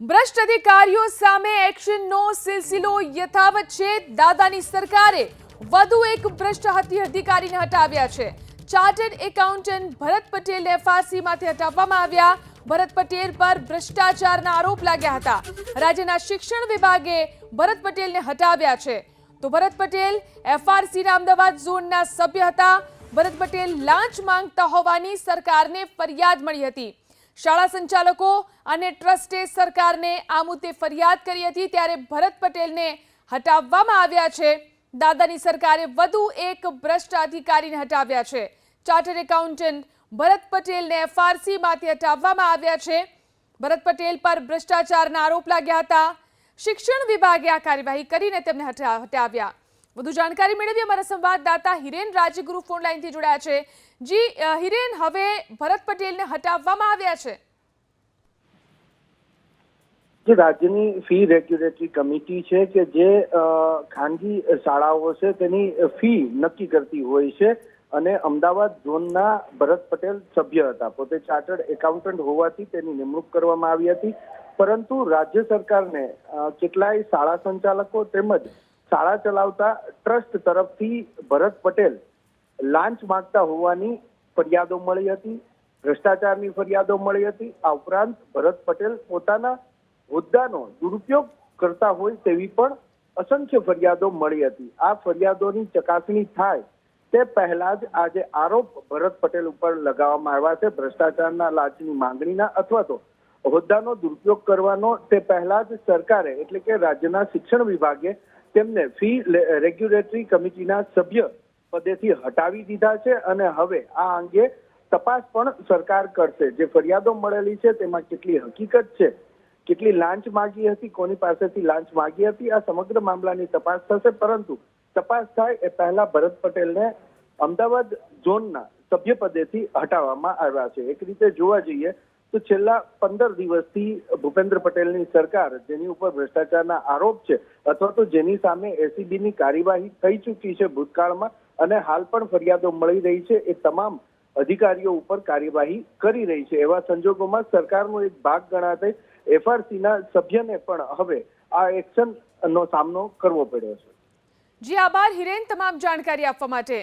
ભ્રષ્ટ અધિકારીઓ સામે એક્શનનો સિલસિલો યથાવત છે. દાદાની સરકારે વધુ એક ભ્રષ્ટ હત્યા અધિકારીને હટાવ્યા છે. ચાર્ટર્ડ એકાઉન્ટન્ટ ભરત પટેલને ફાંસીમાંથી હટાવવામાં આવ્યા. ભરત પટેલ પર ભ્રષ્ટાચારના આરોપ લાગ્યા હતા. રાજ્યના શિક્ષણ વિભાગે ભરત પટેલને હટાવ્યા છે. તો ભરત પટેલ એફઆરસીના અમદાવાદ ઝોનના સભ્ય હતા. ભરત પટેલ લાંચ માંગતા હોવાની સરકારને ફરિયાદ મળી હતી. શાળા સંચાલકો અને ટ્રસ્ટે સરકારને આ મુદ્દે ફરિયાદ કરી હતી ત્યારે ભરત પટેલને હટાવવામાં આવ્યા છે. દાદાની સરકારે વધુ એક ભ્રષ્ટ અધિકારીને હટાવ્યા છે. ચાર્ટર્ડ એકાઉન્ટન્ટ ભરત પટેલને એફઆરસીમાંથી હટાવવામાં આવ્યા છે. ભરત પટેલ પર ભ્રષ્ટાચારના આરોપ લાગ્યા હતા. શિક્ષણ વિભાગે આ કાર્યવાહી કરીને તેમને હટાવ્યા. વધુ જાણકારી મેળવીએ અમારા સંવાદદાતા હિરેન રાજગુરુ ફોન જોડાયા છે. જી હિરેન, હવે ભરત પટેલને હટાવવામાં આવ્યા છે. રાજ્યની ફી રેગ્યુલેટરી કમિટી છે કે જે ખાનગી શાળાઓ છે તેની ફી નક્કી કરતી હોય છે અને અમદાવાદ ઝોનના ભરત પટેલ સભ્ય હતા. પોતે ચાર્ટર્ડ એકાઉન્ટન્ટ હોવાથી તેની નિમણૂક કરવામાં આવી હતી. પરંતુ રાજ્ય સરકારને કેટલાય શાળા સંચાલકો તેમજ શાળા ચલાવતા ટ્રસ્ટ તરફથી ભરત પટેલ લાંચ માંગતા હોવાની ફરિયાદો મળી હતી, ભ્રષ્ટાચારની ફરિયાદો મળી હતી. આ ઉપરાંત ભરત પટેલ પોતાના હોદ્દાનો દુરુપયોગ કરતા હોય તેવી પણ અસંખ્ય ફરિયાદો મળી હતી. આ ફરિયાદોની ચકાસણી થાય તે પહેલા જ આજે આરોપ ભરત પટેલ ઉપર લગાવવામાં આવ્યા છે. ભ્રષ્ટાચારના લાંચની માંગણીના અથવા તો હોદ્દાનો દુરુપયોગ કરવાનો તે પહેલા જ સરકારે એટલે કે રાજ્યના શિક્ષણ વિભાગે તેમને ફી રેગ્યુલેટરી કમિટીના સભ્ય પદેથી હટાવી દીધા છે અને હવે આ અંગે તપાસ પણ સરકાર કરશે. જે ફરિયાદો મળેલી છે તેમાં કેટલી હકીકત છે, કેટલી લાંચ માગી હતી, કોની પાસેથી લાંચ માગી હતી, આ સમગ્ર મામલાની તપાસ થશે. પરંતુ તપાસ થાય એ પહેલા ભરત પટેલને અમદાવાદ ઝોનના સભ્ય પદેથી હટાવવામાં આવ્યા છે. એક રીતે જોવા જઈએ તો છેલ્લા પંદર દિવસથી ભૂપેન્દ્ર પટેલની સરકાર, જેની ઉપર ભ્રષ્ટાચારના આરોપ છે, અથવા તો જેની સામે એસીબીની કાર્યવાહી થઈ ચૂકી છે ભૂતકાળમાં, અને હાલ પણ ફરિયાદો મળી રહી છે, એ તમામ અધિકારીઓ ઉપર કાર્યવાહી કરી રહી છે. એવા સંજોગોમાં સરકારનો એક ભાગ ગણાતે એફઆરસીના સભ્યને પણ હવે આ એક્શન નો સામનો કરવો પડ્યો છે. જી, આભાર હિરેન, તમામ જાણકારી આપવા માટે.